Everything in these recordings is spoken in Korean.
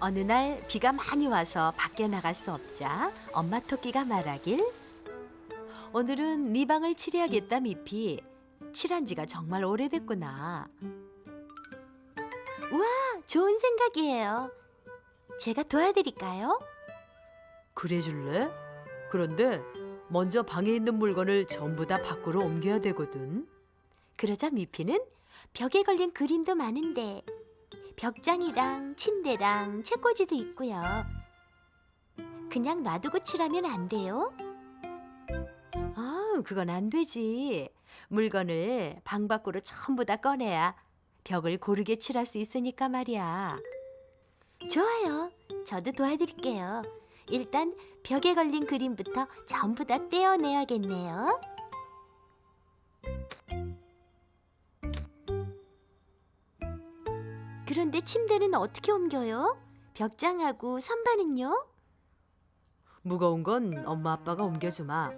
어느 날 비가 많이 와서 밖에 나갈 수 없자 엄마 토끼가 말하길 오늘은 네 방을 칠해야겠다 미피 칠한 지가 정말 오래됐구나 우와 좋은 생각이에요 제가 도와드릴까요? 그래 줄래? 그런데 먼저 방에 있는 물건을 전부 다 밖으로 옮겨야 되거든. 그러자 미피는 벽에 걸린 그림도 많은데 벽장이랑 침대랑 책꽂이도 있고요. 그냥 놔두고 칠하면 안 돼요? 아, 그건 안 되지. 물건을 방 밖으로 전부 다 꺼내야 벽을 고르게 칠할 수 있으니까 말이야. 좋아요. 저도 도와드릴게요. 일단 벽에 걸린 그림부터 전부 다 떼어내야겠네요. 그런데 침대는 어떻게 옮겨요? 벽장하고 선반은요? 무거운 건 엄마 아빠가 옮겨주마.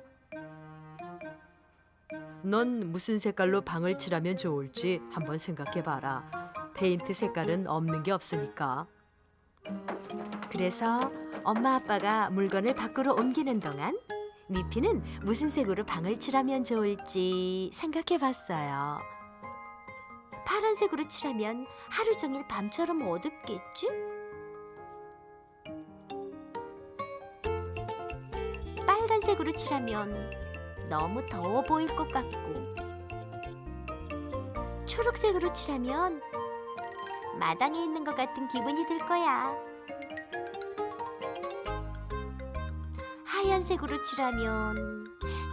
넌 무슨 색깔로 방을 칠하면 좋을지 한번 생각해 봐라. 페인트 색깔은 없는 게 없으니까. 그래서 엄마 아빠가 물건을 밖으로 옮기는 동안 미피는 무슨 색으로 방을 칠하면 좋을지 생각해 봤어요. 파란색으로 칠하면 하루 종일 밤처럼 어둡겠지? 빨간색으로 칠하면 너무 더워 보일 것 같고 초록색으로 칠하면 마당에 있는 것 같은 기분이 들 거야. 하얀색으로 칠하면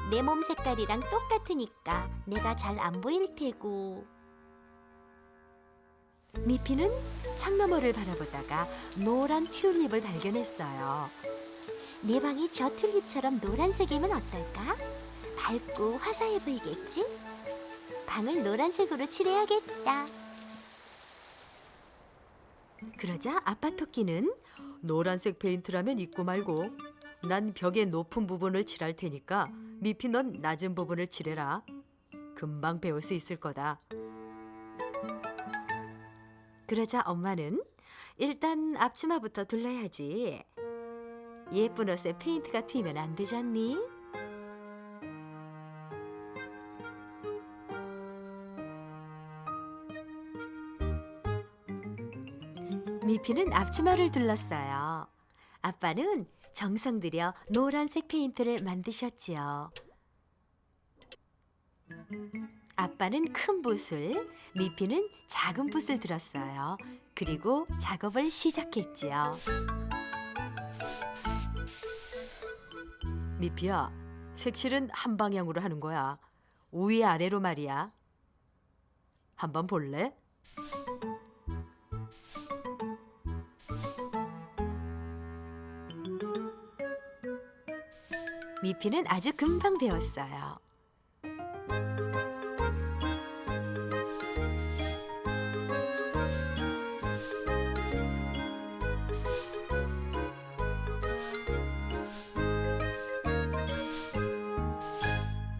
내 몸 색깔이랑 똑같으니까 내가 잘 안 보일 테고. 미피는 창너머를 바라보다가 노란 튤립을 발견했어요. 내 방이 저 튤립처럼 노란색이면 어떨까? 밝고 화사해 보이겠지? 방을 노란색으로 칠해야겠다. 그러자 아빠 토끼는 노란색 페인트라면 있고 말고 난 벽의 높은 부분을 칠할 테니까 미피 넌 낮은 부분을 칠해라. 금방 배울 수 있을 거다. 그러자 엄마는 일단 앞치마부터 둘러야지. 예쁜 옷에 페인트가 튀면 안 되잖니? 미피는 앞치마를 둘렀어요. 아빠는 정성 들여 노란색 페인트를 만드셨지요. 아빠는 큰 붓을, 미피는 작은 붓을 들었어요. 그리고 작업을 시작했지요. 미피야, 색칠은 한 방향으로 하는 거야. 위 아래로 말이야. 한번 볼래? 미피는 아주 금방 배웠어요.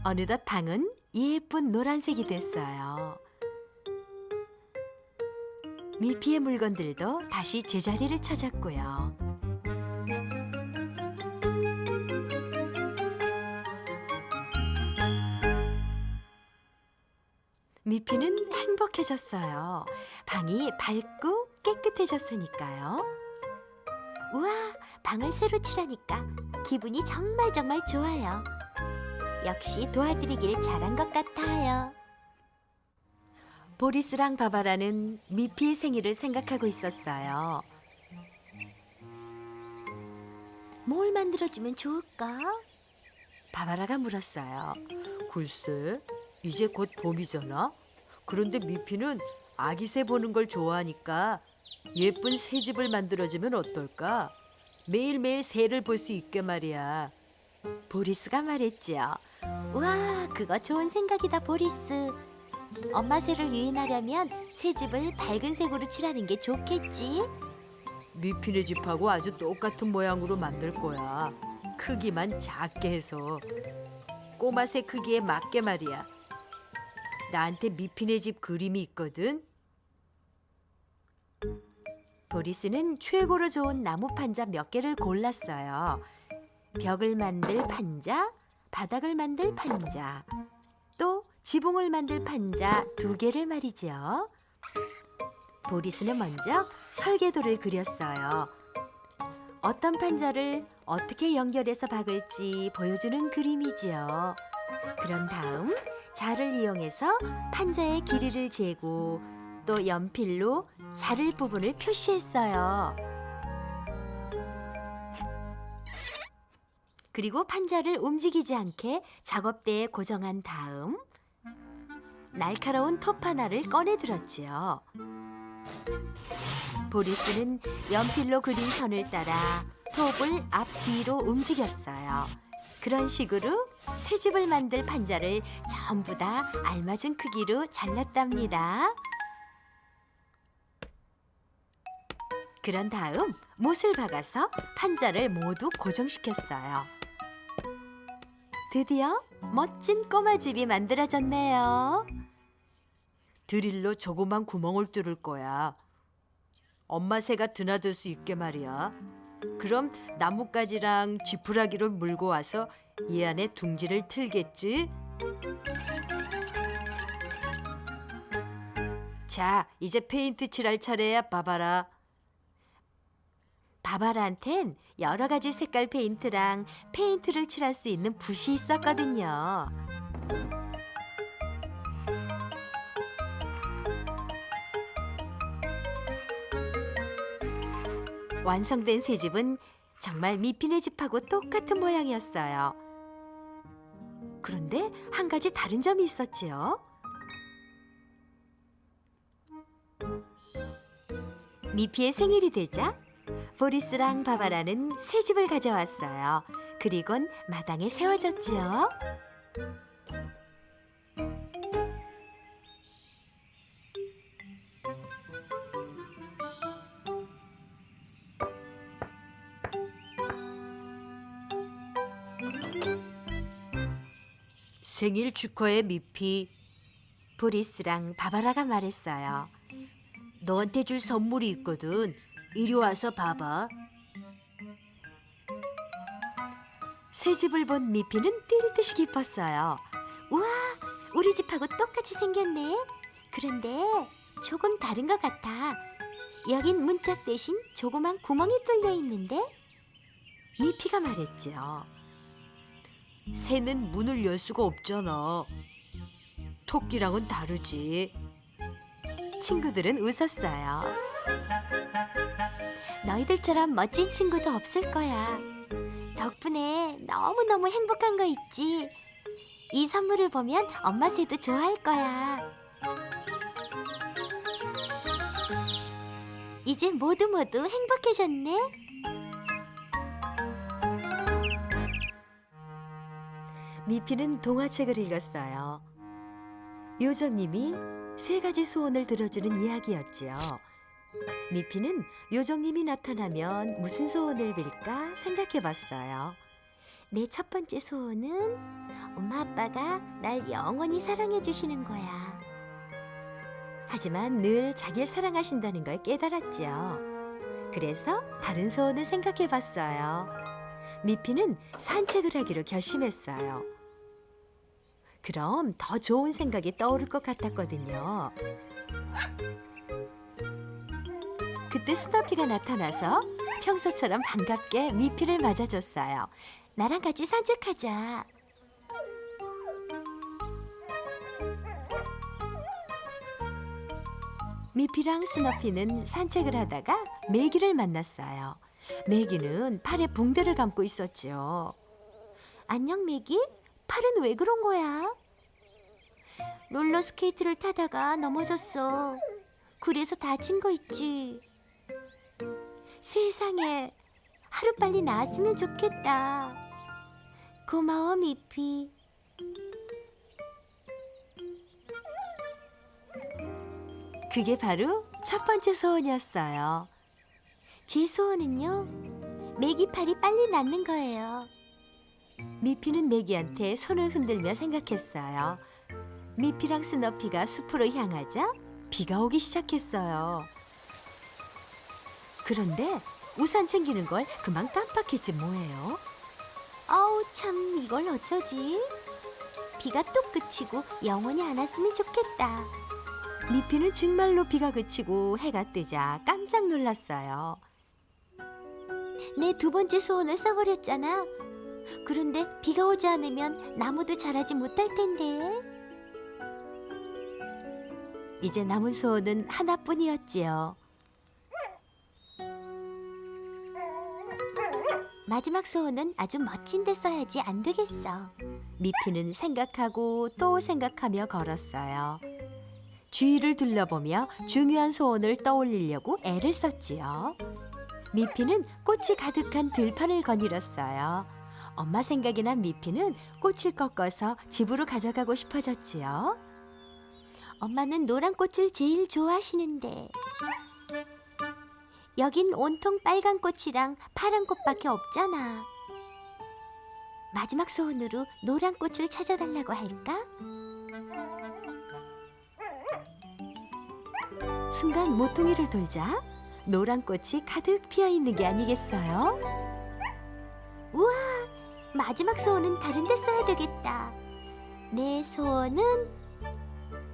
어느덧 방은 예쁜 노란색이 됐어요. 미피의 물건들도 다시 제자리를 찾았고요. 미피는 행복해졌어요. 방이 밝고 깨끗해졌으니까요. 우와, 방을 새로 칠하니까 기분이 정말 정말 좋아요. 역시 도와드리길 잘한 것 같아요. 보리스랑 바바라는 미피의 생일을 생각하고 있었어요. 뭘 만들어주면 좋을까? 바바라가 물었어요. 글쎄, 이제 곧 봄이잖아. 그런데 미피는 아기새 보는 걸 좋아하니까 예쁜 새 집을 만들어주면 어떨까? 매일매일 새를 볼 수 있게 말이야. 보리스가 말했지요. 와, 그거 좋은 생각이다, 보리스. 엄마 새를 유인하려면 새 집을 밝은 색으로 칠하는 게 좋겠지. 미피네 집하고 아주 똑같은 모양으로 만들 거야. 크기만 작게 해서 꼬마 새 크기에 맞게 말이야. 나한테 미피네 집 그림이 있거든. 보리스는 최고로 좋은 나무 판자 몇 개를 골랐어요. 벽을 만들 판자, 바닥을 만들 판자, 또 지붕을 만들 판자 두 개를 말이죠. 보리스는 먼저 설계도를 그렸어요. 어떤 판자를 어떻게 연결해서 박을지 보여주는 그림이지요. 그런 다음 자를 이용해서 판자의 길이를 재고 또 연필로 자를 부분을 표시했어요. 그리고 판자를 움직이지 않게 작업대에 고정한 다음 날카로운 톱 하나를 꺼내 들었지요. 보리스는 연필로 그린 선을 따라 톱을 앞뒤로 움직였어요. 그런 식으로 새 집을 만들 판자를 전부 다 알맞은 크기로 잘랐답니다. 그런 다음 못을 박아서 판자를 모두 고정시켰어요. 드디어 멋진 꼬마 집이 만들어졌네요. 드릴로 조그만 구멍을 뚫을 거야. 엄마 새가 드나들 수 있게 말이야. 그럼 나뭇가지랑 지푸라기를 물고 와서 이 안에 둥지를 틀겠지. 자, 이제 페인트 칠할 차례야, 바바라. 바바라한텐 여러 가지 색깔 페인트랑 페인트를 칠할 수 있는 붓이 있었거든요. 완성된 새 집은 정말 미피네 집하고 똑같은 모양이었어요. 그런데 한 가지 다른 점이 있었지요. 미피의 생일이 되자 보리스랑 바바라는 새 집을 가져왔어요. 그리곤 마당에 세워졌지요. 생일 축하해, 미피. 보리스랑 바바라가 말했어요. 너한테 줄 선물이 있거든. 이리 와서 봐봐. 새 집을 본 미피는 뛸 듯이 기뻤어요. 우와, 우리 집하고 똑같이 생겼네. 그런데 조금 다른 것 같아. 여긴 문짝 대신 조그만 구멍이 뚫려 있는데? 미피가 말했죠. 새는 문을 열 수가 없잖아. 토끼랑은 다르지. 친구들은 웃었어요. 너희들처럼 멋진 친구도 없을 거야. 덕분에 너무너무 행복한 거 있지. 이 선물을 보면 엄마 새도 좋아할 거야. 이제 모두 모두 행복해졌네. 미피는 동화책을 읽었어요. 요정님이 세 가지 소원을 들어주는 이야기였지요. 미피는 요정님이 나타나면 무슨 소원을 빌까 생각해 봤어요. 내 첫 번째 소원은 엄마 아빠가 날 영원히 사랑해 주시는 거야. 하지만 늘 자기를 사랑하신다는 걸 깨달았지요. 그래서 다른 소원을 생각해 봤어요. 미피는 산책을 하기로 결심했어요. 그럼 더 좋은 생각이 떠오를 것 같았거든요. 그때 스너피가 나타나서 평소처럼 반갑게 미피를 맞아줬어요. 나랑 같이 산책하자. 미피랑 스너피는 산책을 하다가 메기를 만났어요. 메기는 팔에 붕대를 감고 있었죠. 안녕 메기? 팔은 왜 그런 거야? 롤러 스케이트를 타다가 넘어졌어. 그래서 다친 거 있지. 세상에 하루빨리 나았으면 좋겠다. 고마워 미피. 그게 바로 첫 번째 소원이었어요. 제 소원은요. 메기 팔이 빨리 낫는 거예요. 미피는 메기한테 손을 흔들며 생각했어요. 미피랑 스너피가 숲으로 향하자 비가 오기 시작했어요. 그런데 우산 챙기는 걸 그만 깜빡했지 뭐예요. 아우 참 이걸 어쩌지? 비가 뚝 그치고 영원히 안 왔으면 좋겠다. 미피는 정말로 비가 그치고 해가 뜨자 깜짝 놀랐어요. 내 두 번째 소원을 써버렸잖아. 그런데 비가 오지 않으면 나무도 자라지 못할 텐데. 이제 남은 소원은 하나뿐이었지요. 마지막 소원은 아주 멋진 데 써야지 안 되겠어. 미피는 생각하고 또 생각하며 걸었어요. 주위를 둘러보며 중요한 소원을 떠올리려고 애를 썼지요. 미피는 꽃이 가득한 들판을 거닐었어요. 엄마 생각이 난 미피는 꽃을 꺾어서 집으로 가져가고 싶어졌지요. 엄마는 노란 꽃을 제일 좋아하시는데 여긴 온통 빨간 꽃이랑 파란 꽃밖에 없잖아. 마지막 소원으로 노란 꽃을 찾아달라고 할까? 순간 모퉁이를 돌자 노란 꽃이 가득 피어 있는 게 아니겠어요? 우와, 마지막 소원은 다른 데 써야 되겠다. 내 소원은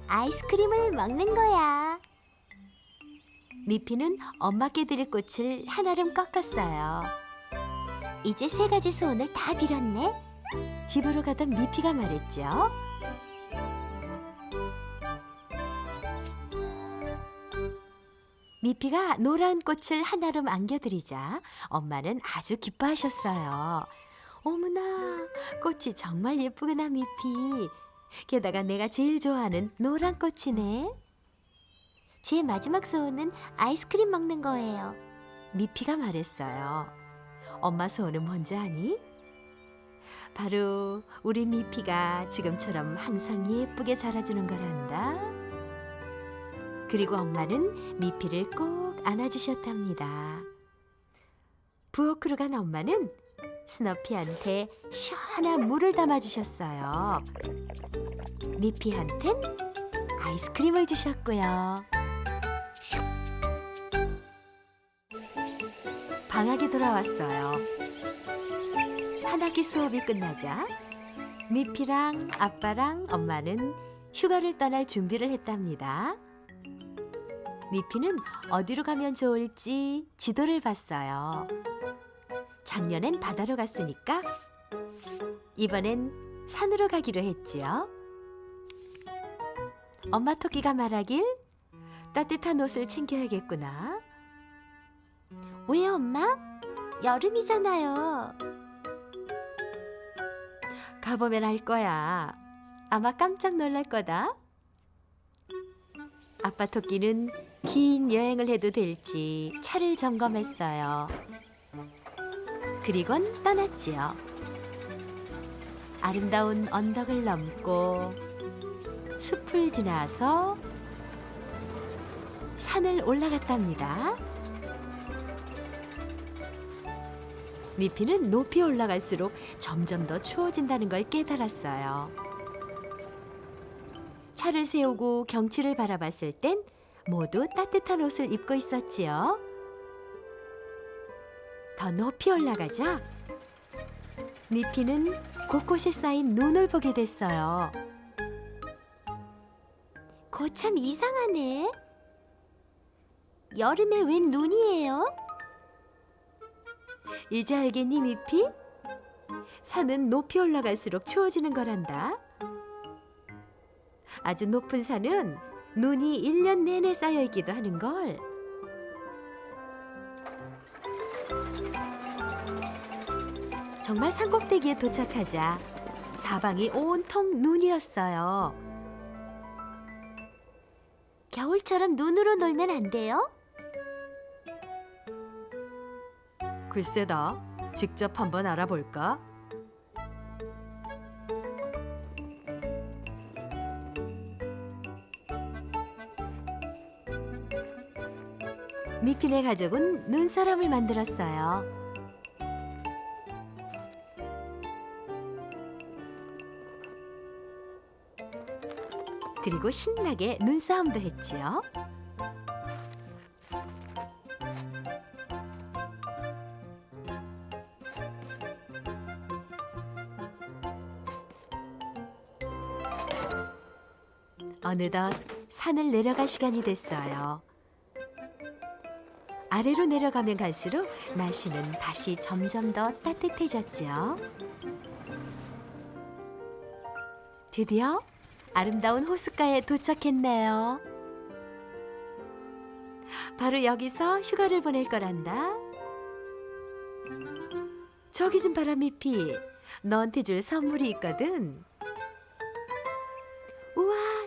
아이스크림을 먹는 거야. 미피는 엄마께 드릴 꽃을 한아름 꺾었어요. 이제 세 가지 소원을 다 빌었네. 집으로 가던 미피가 말했죠. 미피가 노란 꽃을 한아름 안겨드리자 엄마는 아주 기뻐하셨어요. 어머나, 꽃이 정말 예쁘구나, 미피. 게다가 내가 제일 좋아하는 노란 꽃이네. 제 마지막 소원은 아이스크림 먹는 거예요. 미피가 말했어요. 엄마 소원은 뭔지 아니? 바로 우리 미피가 지금처럼 항상 예쁘게 자라주는 거란다. 그리고 엄마는 미피를 꼭 안아주셨답니다. 부엌으로 간 엄마는 스너피한테 시원한 물을 담아주셨어요. 미피한텐 아이스크림을 주셨고요. 방학이 돌아왔어요. 한 학기 수업이 끝나자 미피랑 아빠랑 엄마는 휴가를 떠날 준비를 했답니다. 미피는 어디로 가면 좋을지 지도를 봤어요. 작년엔 바다로 갔으니까 이번엔 산으로 가기로 했지요. 엄마 토끼가 말하길 따뜻한 옷을 챙겨야겠구나. 왜 엄마? 여름이잖아요. 가보면 알 거야. 아마 깜짝 놀랄 거다. 아빠 토끼는 긴 여행을 해도 될지 차를 점검했어요. 그리곤 떠났지요. 아름다운 언덕을 넘고 숲을 지나서 산을 올라갔답니다. 미피는 높이 올라갈수록 점점 더 추워진다는 걸 깨달았어요. 차를 세우고 경치를 바라봤을 땐 모두 따뜻한 옷을 입고 있었지요. 더 높이 올라가자 미피는 곳곳에 쌓인 눈을 보게 됐어요. 거참 이상하네. 여름에 웬 눈이에요? 이제 알겠니, 미피? 산은 높이 올라갈수록 추워지는 거란다. 아주 높은 산은 눈이 일 년 내내 쌓여 있기도 하는 걸. 정말 산꼭대기에 도착하자 사방이 온통 눈이었어요. 겨울처럼 눈으로 놀면 안 돼요? 글쎄다. 직접 한번 알아볼까? 미피네 가족은 눈사람을 만들었어요. 그리고 신나게 눈싸움도 했지요. 어느덧 산을 내려갈 시간이 됐어요. 아래로 내려가면 갈수록 날씨는 다시 점점 더 따뜻해졌지요. 드디어 아름다운 호숫가에 도착했네요. 바로 여기서 휴가를 보낼 거란다. 저기 좀 봐라 미피. 너한테 줄 선물이 있거든.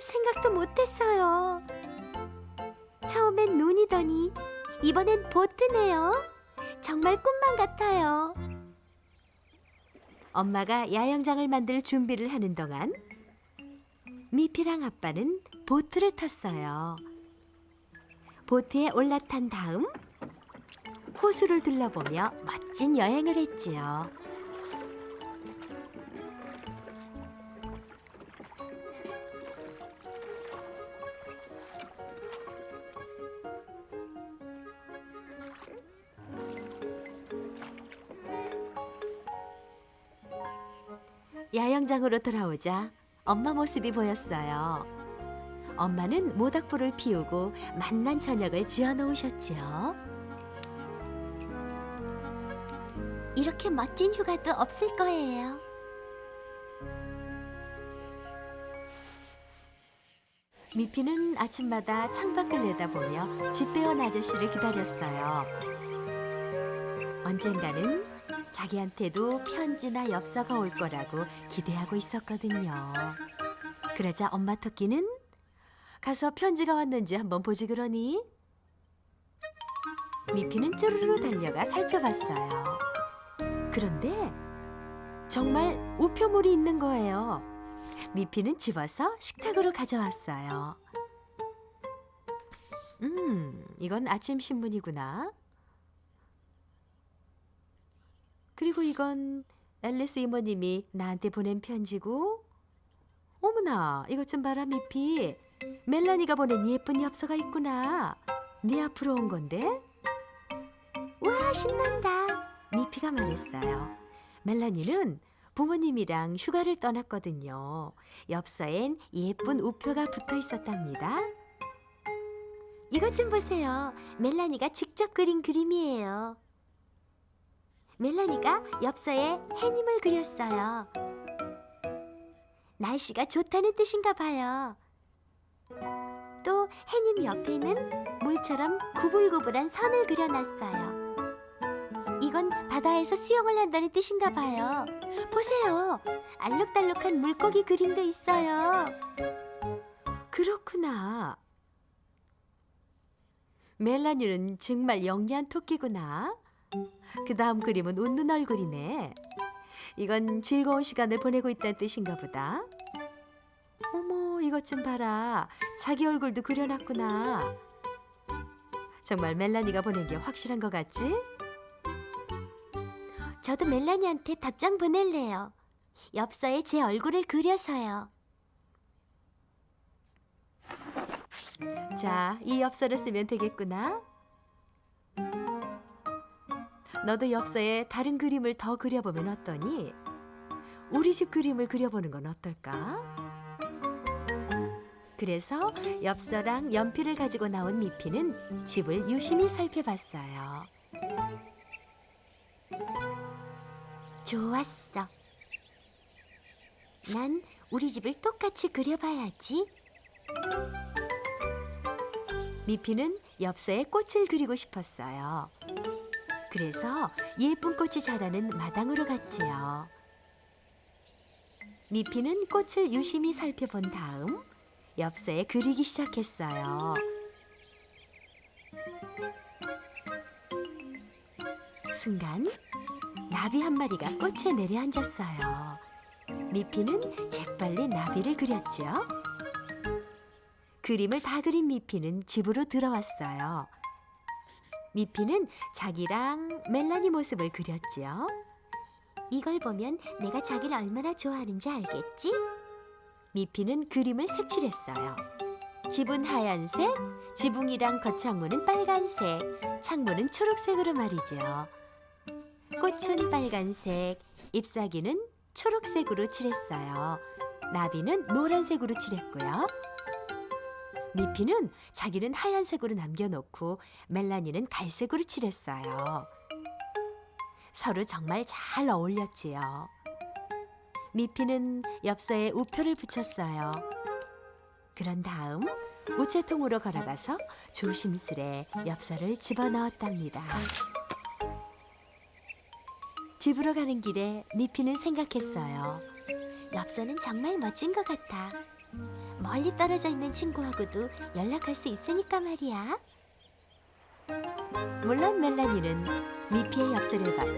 생각도 못했어요. 처음엔 눈이더니 이번엔 보트네요. 정말 꿈만 같아요. 엄마가 야영장을 만들 준비를 하는 동안 미피랑 아빠는 보트를 탔어요. 보트에 올라탄 다음 호수를 둘러보며 멋진 여행을 했지요. 야영장으로 돌아오자 엄마 모습이 보였어요. 엄마는 모닥불을 피우고 맛난 저녁을 지어 놓으셨지요. 이렇게 멋진 휴가도 없을 거예요. 미피는 아침마다 창밖을 내다보며 집 배운 아저씨를 기다렸어요. 언젠가는 자기한테도 편지나 엽서가 올 거라고 기대하고 있었거든요. 그러자 엄마 토끼는 가서 편지가 왔는지 한번 보지 그러니? 미피는 쭈르르 달려가 살펴봤어요. 그런데 정말 우표물이 있는 거예요. 미피는 집어서 식탁으로 가져왔어요. 음, 이건 아침 신문이구나. 그리고 이건 앨리스 이모님이 나한테 보낸 편지고? 어머나 이것 좀 봐라 미피. 멜라니가 보낸 예쁜 엽서가 있구나. 네 앞으로 온 건데? 와 신난다. 미피가 말했어요. 멜라니는 부모님이랑 휴가를 떠났거든요. 엽서엔 예쁜 우표가 붙어 있었답니다. 이것 좀 보세요. 멜라니가 직접 그린 그림이에요 멜라니가 엽서에 해님을 그렸어요. 날씨가 좋다는 뜻인가 봐요. 또 해님 옆에는 물처럼 구불구불한 선을 그려놨어요. 이건 바다에서 수영을 한다는 뜻인가 봐요. 보세요. 알록달록한 물고기 그림도 있어요. 그렇구나. 멜라니는 정말 영리한 토끼구나. 그 다음 그림은 웃는 얼굴이네. 이건 즐거운 시간을 보내고 있다는 뜻인가 보다. 어머, 이것 좀 봐라. 자기 얼굴도 그려놨구나. 정말 멜라니가 보낸 게 확실한 것 같지? 저도 멜라니한테 답장 보낼래요. 엽서에 제 얼굴을 그려서요. 자, 이 엽서를 쓰면 되겠구나. 너도 엽서에 다른 그림을 더 그려보면 어떠니? 우리 집 그림을 그려보는 건 어떨까? 그래서 엽서랑 연필을 가지고 나온 미피는 집을 유심히 살펴봤어요. 좋았어. 난 우리 집을 똑같이 그려봐야지. 미피는 엽서에 꽃을 그리고 싶었어요. 그래서 예쁜 꽃이 자라는 마당으로 갔지요. 미피는 꽃을 유심히 살펴본 다음 엽서에 그리기 시작했어요. 순간 나비 한 마리가 꽃에 내려앉았어요. 미피는 재빨리 나비를 그렸죠. 그림을 다 그린 미피는 집으로 들어왔어요. 미피는 자기랑 멜라니 모습을 그렸지요. 이걸 보면 내가 자기를 얼마나 좋아하는지 알겠지? 미피는 그림을 색칠했어요. 집은 하얀색, 지붕이랑 겉창문은 빨간색, 창문은 초록색으로 말이죠. 꽃은 빨간색, 잎사귀는 초록색으로 칠했어요. 나비는 노란색으로 칠했고요. 미피는 자기는 하얀색으로 남겨놓고 멜라니는 갈색으로 칠했어요. 서로 정말 잘 어울렸지요. 미피는 엽서에 우표를 붙였어요. 그런 다음 우체통으로 걸어가서 조심스레 엽서를 집어넣었답니다. 집으로 가는 길에 미피는 생각했어요. 엽서는 정말 멋진 것 같아. 멀리 떨어져 있는 친구하고도 연락할 수 있으니까 말이야. 물론 멜라니는 미피의 엽서를 받고